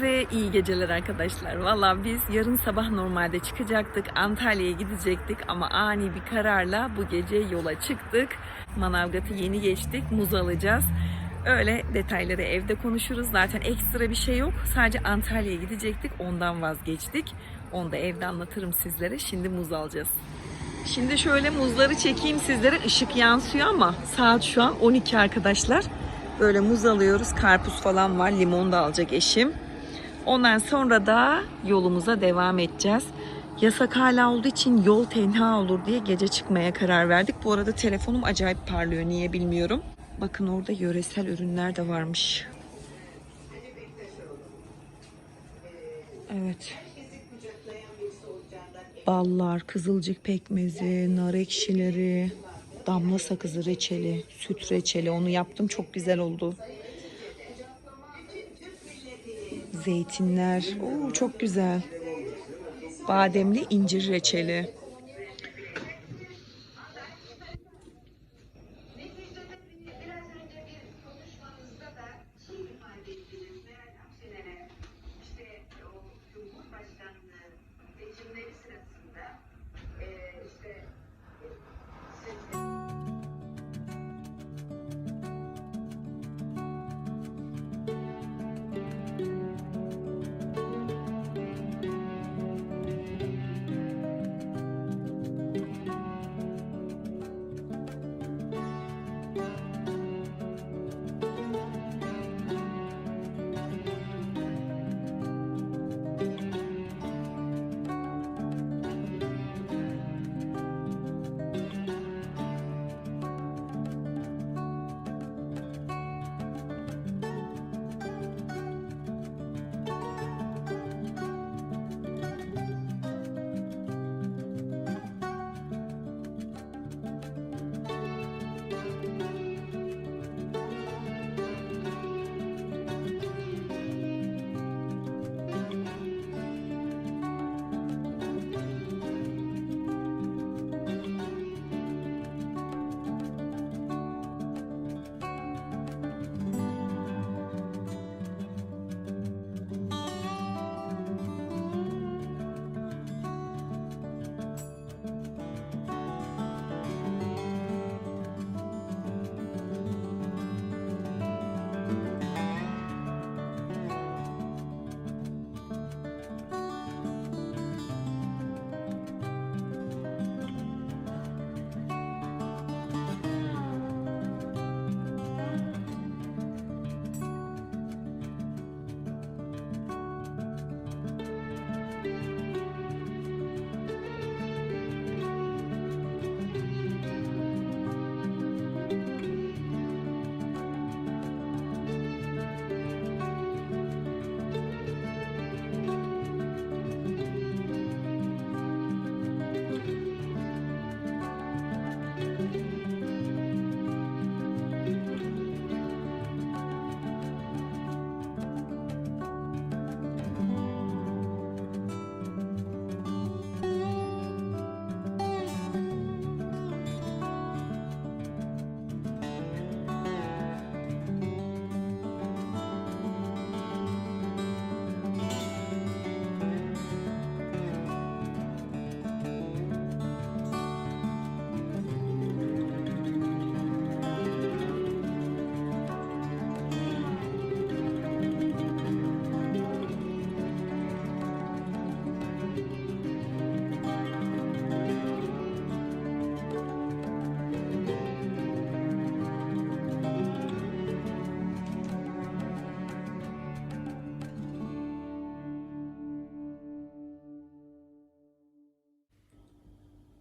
Herkese iyi geceler arkadaşlar. Valla biz yarın sabah normalde çıkacaktık. Antalya'ya gidecektik ama ani bir kararla bu gece yola çıktık. Manavgat'ı yeni geçtik. Muz alacağız. Öyle detayları evde konuşuruz. Zaten ekstra bir şey yok. Sadece Antalya'ya gidecektik. Ondan vazgeçtik. Onu da evde anlatırım sizlere. Şimdi muz alacağız. Şimdi şöyle muzları çekeyim sizlere. Işık yansıyor ama saat şu an 12 arkadaşlar. Böyle muz alıyoruz. Karpuz falan var. Limon da alacak eşim. Ondan sonra da yolumuza devam edeceğiz. Yasak hala olduğu için yol tenha olur diye gece çıkmaya karar verdik. Bu arada telefonum acayip parlıyor. Niye bilmiyorum. Bakın orada yöresel ürünler de varmış. Evet. Ballar, kızılcık pekmezi, nar ekşileri, damla sakızı reçeli, süt reçeli. Onu yaptım çok güzel oldu. Zeytinler. Oo, çok güzel. Bademli incir reçeli.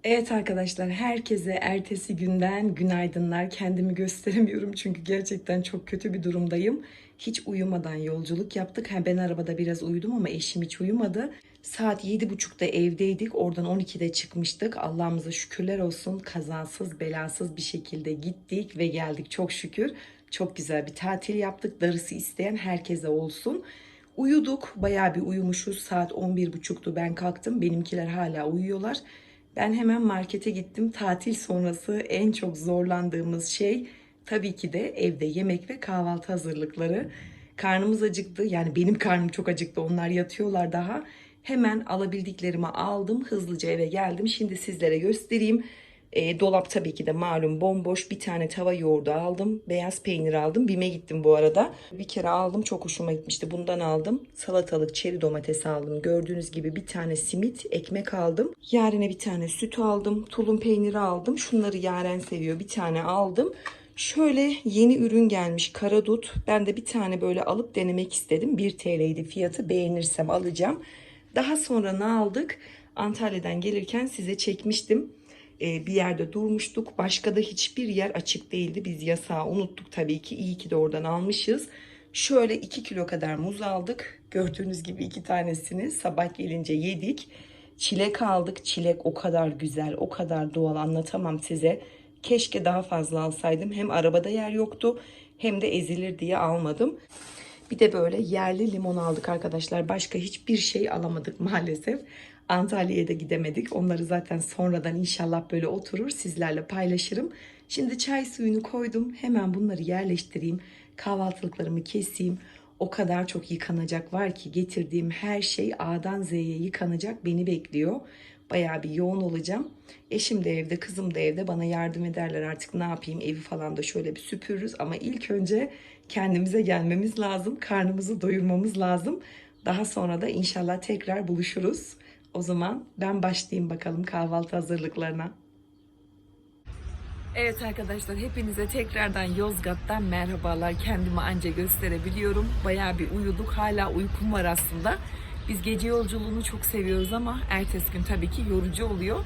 Evet arkadaşlar herkese ertesi günden günaydınlar. Kendimi gösteremiyorum çünkü gerçekten çok kötü bir durumdayım. Hiç uyumadan yolculuk yaptık. Ha, ben arabada biraz uyudum ama eşim hiç uyumadı. Saat 7.30'da evdeydik. Oradan 12'de çıkmıştık. Allah'ımıza şükürler olsun. Kazasız belasız bir şekilde gittik ve geldik çok şükür. Çok güzel bir tatil yaptık. Darısı isteyen herkese olsun. Uyuduk. Bayağı bir uyumuşuz. Saat 11.30'tu ben kalktım. Benimkiler hala uyuyorlar. Ben hemen markete gittim. Tatil sonrası en çok zorlandığımız şey tabii ki de evde yemek ve kahvaltı hazırlıkları. Karnımız acıktı. Yani benim karnım çok acıktı. Onlar yatıyorlar daha. Hemen alabildiklerimi aldım. Hızlıca eve geldim. Şimdi sizlere göstereyim. E, dolap tabii ki de malum bomboş. Bir tane tava yoğurdu aldım. Beyaz peynir aldım. Bime gittim bu arada. Bir kere aldım. Çok hoşuma gitmişti. Bundan aldım. Salatalık, çeri domates aldım. Gördüğünüz gibi bir tane simit, ekmek aldım. Yarine bir tane süt aldım. Tulum peyniri aldım. Şunları Yaren seviyor. Bir tane aldım. Şöyle yeni ürün gelmiş karadut. Ben de bir tane böyle alıp denemek istedim. 1 TL'ydi fiyatı. Beğenirsem alacağım. Daha sonra ne aldık? Antalya'dan gelirken size çekmiştim. Ee, bir yerde durmuştuk. Başka da hiçbir yer açık değildi. Biz yasağı unuttuk tabii ki. İyi ki de oradan almışız. Şöyle 2 kilo kadar muz aldık. Gördüğünüz gibi iki tanesini sabah gelince yedik. Çilek aldık. Çilek o kadar güzel, o kadar doğal anlatamam size. Keşke daha fazla alsaydım. Hem arabada yer yoktu hem de ezilir diye almadım. Bir de böyle yerli limon aldık arkadaşlar. Başka hiçbir şey alamadık maalesef. Antalya'ya da gidemedik. Onları zaten sonradan inşallah böyle oturur sizlerle paylaşırım. Şimdi çay suyunu koydum. Hemen bunları yerleştireyim. Kahvaltılıklarımı keseyim. O kadar çok yıkanacak var ki getirdiğim her şey A'dan Z'ye yıkanacak beni bekliyor. Bayağı bir yoğun olacağım. Eşim de evde, kızım da evde bana yardım ederler artık ne yapayım evi falan da şöyle bir süpürürüz. Ama ilk önce kendimize gelmemiz lazım. Karnımızı doyurmamız lazım. Daha sonra da inşallah tekrar buluşuruz. O zaman ben başlayayım bakalım kahvaltı hazırlıklarına. Evet arkadaşlar hepinize tekrardan Yozgat'tan merhabalar. Kendimi anca gösterebiliyorum. Bayağı bir uyuduk. Hala uykum var aslında. Biz gece yolculuğunu çok seviyoruz ama ertesi gün tabii ki yorucu oluyor.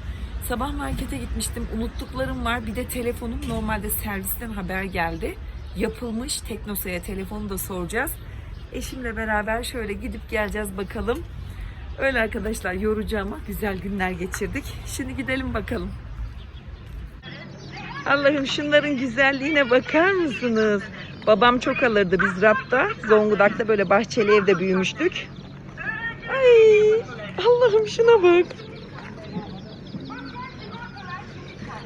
Sabah markete gitmiştim. Unuttuklarım var. Bir de telefonum normalde servisten haber geldi. Yapılmış. Teknosa'ya telefonu da soracağız. Eşimle beraber şöyle gidip geleceğiz bakalım. Öyle arkadaşlar yorucu ama güzel günler geçirdik. Şimdi gidelim bakalım. Allah'ım şunların güzelliğine bakar mısınız? Babam çok alırdı biz rapta. Zonguldak'ta böyle bahçeli evde büyümüştük. Ay Allah'ım şuna bak.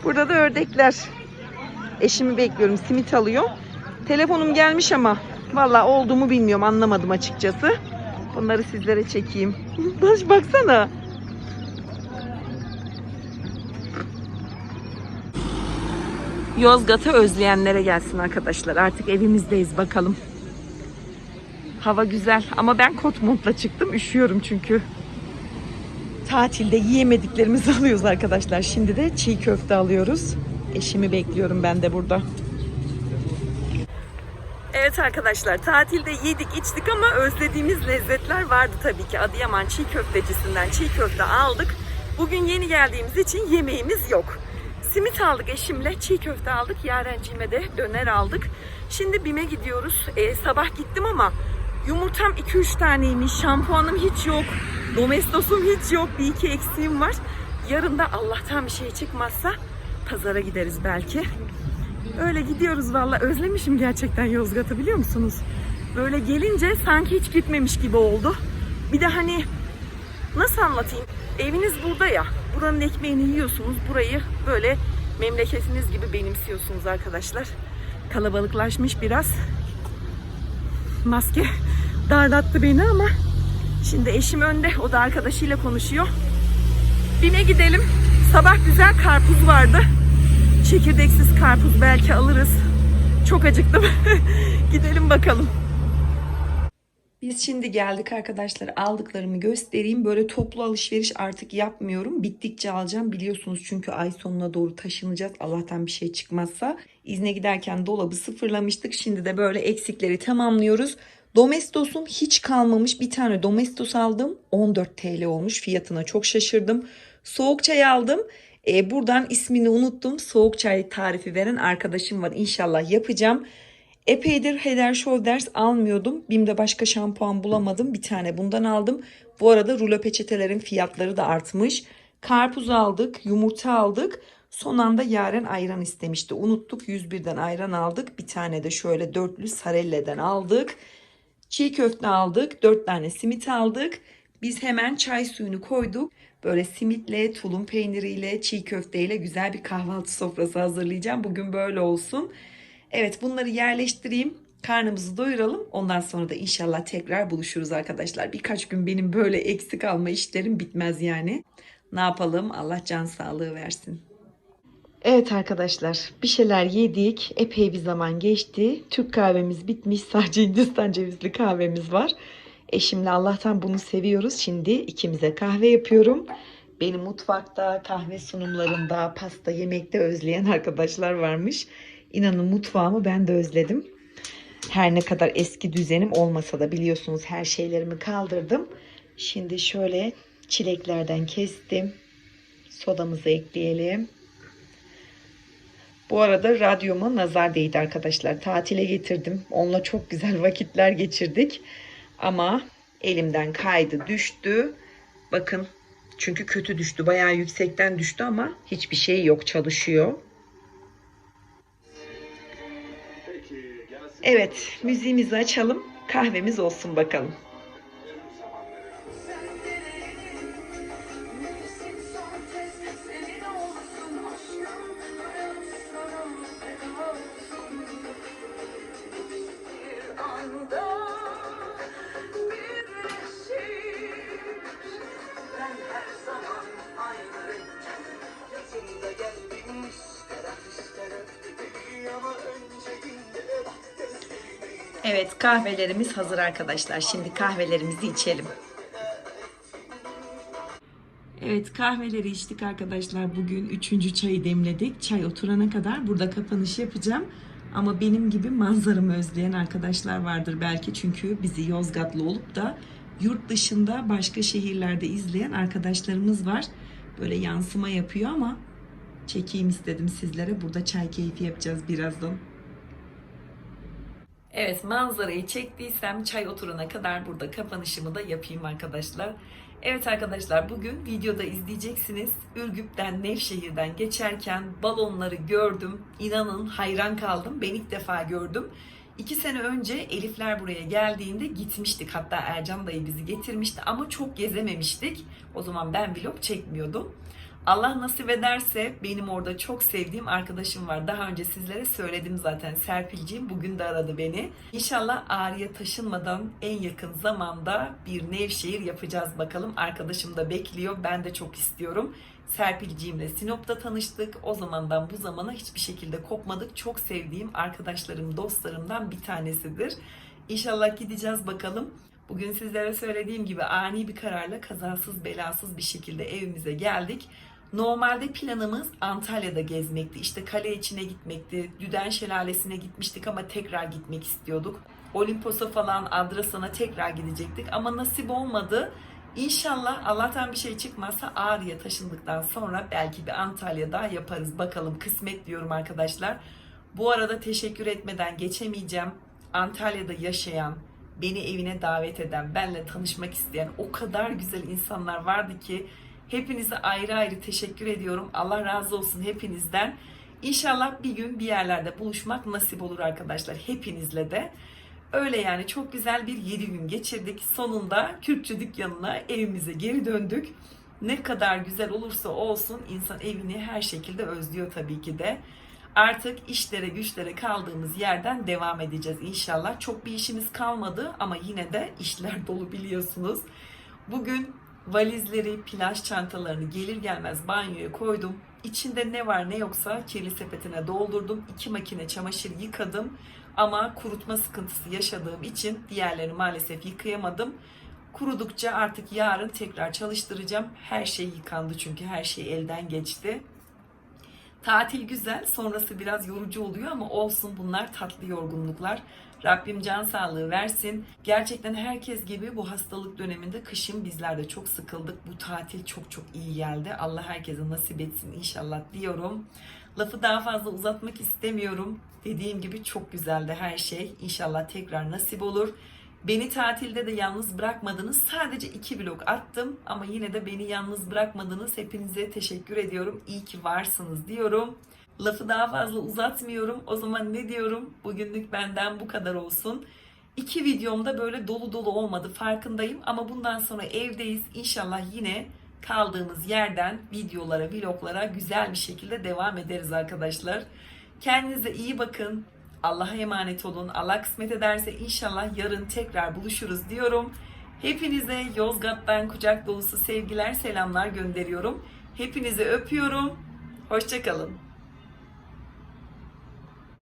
Burada da ördekler. Eşimi bekliyorum. Simit alıyor. Telefonum gelmiş ama valla olduğumu bilmiyorum. Anlamadım açıkçası. Bunları sizlere çekeyim. Baş baksana. Yozgat'ı özleyenlere gelsin arkadaşlar. Artık evimizdeyiz bakalım. Hava güzel ama ben kot montla çıktım. Üşüyorum çünkü. Tatilde yiyemediklerimizi alıyoruz arkadaşlar. Şimdi de çiğ köfte alıyoruz. Eşimi bekliyorum ben de burada. Evet arkadaşlar tatilde yedik içtik ama özlediğimiz lezzetler vardı tabii ki. Adıyaman çiğ köftecisinden çiğ köfte aldık. Bugün yeni geldiğimiz için yemeğimiz yok. Simit aldık eşimle, çiğ köfte aldık. Yarenciğime de döner aldık. Şimdi BİM'e gidiyoruz. Ee, sabah gittim ama yumurtam 2-3 taneymiş. Şampuanım hiç yok. Domestosum hiç yok. Bir iki eksiğim var. Yarın da Allah'tan bir şey çıkmazsa pazara gideriz belki. Öyle gidiyoruz valla. Özlemişim gerçekten Yozgat'ı biliyor musunuz? Böyle gelince sanki hiç gitmemiş gibi oldu. Bir de hani nasıl anlatayım? Eviniz burada ya. Buranın ekmeğini yiyorsunuz. Burayı böyle memleketiniz gibi benimsiyorsunuz arkadaşlar. Kalabalıklaşmış biraz. Maske darlattı beni ama şimdi eşim önde. O da arkadaşıyla konuşuyor. Bime gidelim. Sabah güzel karpuz vardı. Çekirdeksiz karpuz belki alırız. Çok acıktım. Gidelim bakalım. Biz şimdi geldik arkadaşlar. Aldıklarımı göstereyim. Böyle toplu alışveriş artık yapmıyorum. Bittikçe alacağım biliyorsunuz çünkü ay sonuna doğru taşınacağız. Allah'tan bir şey çıkmazsa. İzne giderken dolabı sıfırlamıştık. Şimdi de böyle eksikleri tamamlıyoruz. Domestos'um hiç kalmamış. Bir tane Domestos aldım. 14 TL olmuş. Fiyatına çok şaşırdım. Soğuk çay aldım. E, buradan ismini unuttum. Soğuk çay tarifi veren arkadaşım var. İnşallah yapacağım. Epeydir Head Shoulders almıyordum. Bim'de başka şampuan bulamadım. Bir tane bundan aldım. Bu arada rulo peçetelerin fiyatları da artmış. Karpuz aldık, yumurta aldık. Son anda Yaren ayran istemişti. Unuttuk 101'den ayran aldık. Bir tane de şöyle dörtlü Sarelle'den aldık. Çiğ köfte aldık. Dört tane simit aldık. Biz hemen çay suyunu koyduk. Böyle simitle, tulum peyniriyle, çiğ köfteyle güzel bir kahvaltı sofrası hazırlayacağım. Bugün böyle olsun. Evet bunları yerleştireyim. Karnımızı doyuralım. Ondan sonra da inşallah tekrar buluşuruz arkadaşlar. Birkaç gün benim böyle eksik alma işlerim bitmez yani. Ne yapalım? Allah can sağlığı versin. Evet arkadaşlar bir şeyler yedik. Epey bir zaman geçti. Türk kahvemiz bitmiş. Sadece Hindistan cevizli kahvemiz var. Eşimle Allah'tan bunu seviyoruz. Şimdi ikimize kahve yapıyorum. Beni mutfakta, kahve sunumlarında, pasta yemekte özleyen arkadaşlar varmış. İnanın mutfağımı ben de özledim. Her ne kadar eski düzenim olmasa da biliyorsunuz her şeylerimi kaldırdım. Şimdi şöyle çileklerden kestim. Sodamızı ekleyelim. Bu arada radyoma nazar değdi arkadaşlar. Tatile getirdim. Onunla çok güzel vakitler geçirdik. Ama elimden kaydı, düştü. Bakın çünkü kötü düştü. Bayağı yüksekten düştü ama hiçbir şey yok. Çalışıyor. Evet, müziğimizi açalım. Kahvemiz olsun bakalım. Evet, kahvelerimiz hazır arkadaşlar. Şimdi kahvelerimizi içelim. Evet kahveleri içtik arkadaşlar. Bugün üçüncü çayı demledik. Çay oturana kadar burada kapanış yapacağım. Ama benim gibi manzaramı özleyen arkadaşlar vardır belki. Çünkü bizi Yozgatlı olup da yurt dışında başka şehirlerde izleyen arkadaşlarımız var. Böyle yansıma yapıyor ama çekeyim istedim sizlere. Burada çay keyfi yapacağız birazdan. Evet manzarayı çektiysem çay oturana kadar burada kapanışımı da yapayım arkadaşlar. Evet arkadaşlar bugün videoda izleyeceksiniz. Ürgüp'ten Nevşehir'den geçerken balonları gördüm. İnanın hayran kaldım. Ben ilk defa gördüm. İki sene önce Elifler buraya geldiğinde gitmiştik. Hatta Ercan dayı bizi getirmişti ama çok gezememiştik. O zaman ben vlog çekmiyordum. Allah nasip ederse benim orada çok sevdiğim arkadaşım var. Daha önce sizlere söyledim zaten Serpilciğim bugün de aradı beni. İnşallah Ağrı'ya taşınmadan en yakın zamanda bir Nevşehir yapacağız bakalım. Arkadaşım da bekliyor. Ben de çok istiyorum. Serpilciğimle Sinop'ta tanıştık. O zamandan bu zamana hiçbir şekilde kopmadık. Çok sevdiğim arkadaşlarım, dostlarımdan bir tanesidir. İnşallah gideceğiz bakalım. Bugün sizlere söylediğim gibi ani bir kararla kazasız belasız bir şekilde evimize geldik. Normalde planımız Antalya'da gezmekti. İşte kale içine gitmekti. Düden Şelalesi'ne gitmiştik ama tekrar gitmek istiyorduk. Olimpos'a falan Adrasan'a tekrar gidecektik ama nasip olmadı. İnşallah Allah'tan bir şey çıkmazsa Ağrı'ya taşındıktan sonra belki bir Antalya daha yaparız. Bakalım kısmet diyorum arkadaşlar. Bu arada teşekkür etmeden geçemeyeceğim. Antalya'da yaşayan, beni evine davet eden, benle tanışmak isteyen o kadar güzel insanlar vardı ki hepinize ayrı ayrı teşekkür ediyorum. Allah razı olsun hepinizden. İnşallah bir gün bir yerlerde buluşmak nasip olur arkadaşlar hepinizle de. Öyle yani çok güzel bir 7 gün geçirdik. Sonunda Kürtçü dükkanına evimize geri döndük. Ne kadar güzel olursa olsun insan evini her şekilde özlüyor tabii ki de. Artık işlere güçlere kaldığımız yerden devam edeceğiz inşallah. Çok bir işimiz kalmadı ama yine de işler dolu biliyorsunuz. Bugün valizleri, plaj çantalarını gelir gelmez banyoya koydum. İçinde ne var ne yoksa kirli sepetine doldurdum. İki makine çamaşır yıkadım. Ama kurutma sıkıntısı yaşadığım için diğerlerini maalesef yıkayamadım. Kurudukça artık yarın tekrar çalıştıracağım. Her şey yıkandı çünkü her şey elden geçti. Tatil güzel, sonrası biraz yorucu oluyor ama olsun bunlar tatlı yorgunluklar. Rabbim can sağlığı versin. Gerçekten herkes gibi bu hastalık döneminde kışın bizler de çok sıkıldık. Bu tatil çok çok iyi geldi. Allah herkese nasip etsin inşallah diyorum. Lafı daha fazla uzatmak istemiyorum. Dediğim gibi çok güzeldi her şey. İnşallah tekrar nasip olur. Beni tatilde de yalnız bırakmadınız. Sadece iki vlog attım ama yine de beni yalnız bırakmadınız. Hepinize teşekkür ediyorum. İyi ki varsınız diyorum. Lafı daha fazla uzatmıyorum. O zaman ne diyorum? Bugünlük benden bu kadar olsun. İki videomda böyle dolu dolu olmadı farkındayım ama bundan sonra evdeyiz. İnşallah yine kaldığımız yerden videolara, vloglara güzel bir şekilde devam ederiz arkadaşlar. Kendinize iyi bakın. Allah'a emanet olun. Allah kısmet ederse inşallah yarın tekrar buluşuruz diyorum. Hepinize Yozgat'tan kucak dolusu sevgiler, selamlar gönderiyorum. Hepinizi öpüyorum. Hoşçakalın.